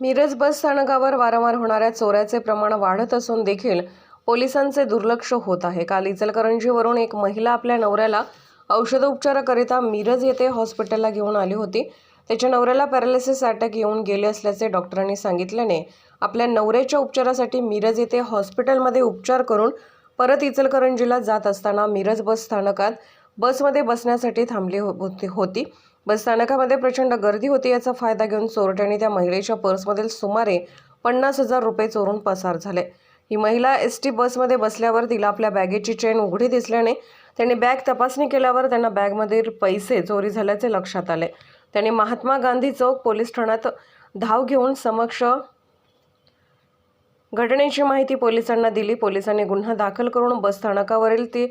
मिरज बस स्थानकावर वारंवार होणाऱ्या चोऱ्याचे प्रमाण वाढत असून देखील पोलिसांचे दुर्लक्ष होत आहे. काल इचलकरंजीवरून एक महिला आपल्या नवऱ्याला औषधोपचाराकरिता मिरज येथे हॉस्पिटलला घेऊन आली होती. त्याच्या नवऱ्याला पॅरालिसिस अटॅक येऊन गेले असल्याचे डॉक्टरांनी सांगितल्याने आपल्या नवऱ्याच्या उपचारासाठी मिरज येथे हॉस्पिटलमध्ये उपचार करून परत इचलकरंजीला जात असताना मिरज बस स्थानकात बसमध्ये बसण्यासाठी थांबली हो- होती होती. बस स्थानकामध्ये प्रचंड गर्दी होती याचा फायदा घेऊन चोरट्यांनी त्या महिलेच्या पर्समधील सुमारे पन्नास हजार रुपये चोरून पसार झाले. ही महिला एस टी बसमध्ये बसल्यावर तिला आपल्या बॅगेची चेन उघडी दिसल्याने त्यांनी बॅग तपासणी केल्यावर त्यांना बॅगमधील पैसे चोरी झाल्याचे लक्षात आले. त्यांनी महात्मा गांधी चौक पोलीस ठाण्यात धाव घेऊन समक्ष घटनेची माहिती पोलिसांना दिली. पोलिसांनी गुन्हा दाखल करून बस स्थानकावरील ती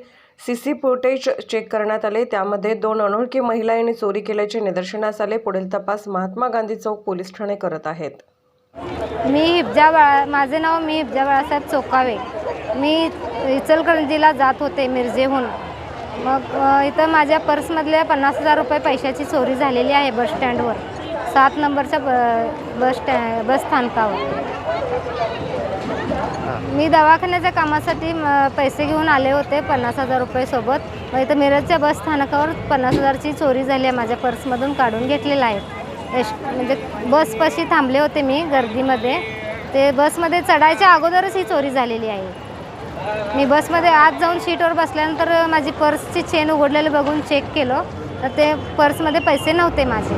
सी सी फुटेज चेक करण्यात आले. त्यामध्ये दोन अनोळखी महिला यांनी चोरी केल्याचे निदर्शनास आले. पुढील तपास महात्मा गांधी चौक पोलीस ठाणे करत आहेत. मी हिबजा बाळा माझे नाव मी हिबजा बाळासाहेब चोकावे. मी इचलकरंजीला जात होते मिरजेहून. मग इथं माझ्या पर्समधल्या पन्नास हजार रुपये पैशाची चोरी झालेली आहे बस स्टँडवर सात नंबरच्या ब बस स्टॅ बस स्थानकावर. मी दवाखान्याच्या कामासाठी पैसे घेऊन आले होते पन्नास हजार रुपये सोबत. मग इथं मिरजच्या बस स्थानकावर पन्नास हजारची चोरी झाली आहे. माझ्या पर्समधून काढून घेतलेलं आहे. एश म्हणजे बसपाशी थांबले होते मी गर्दीमध्ये. ते बसमध्ये चढायच्या अगोदरच ही चोरी झालेली आहे. मी बसमध्ये आत जाऊन सीटवर बसल्यानंतर माझी पर्सची चेन उघडलेली बघून चेक केलं. तर ते पर्समध्ये पैसे नव्हते माझे.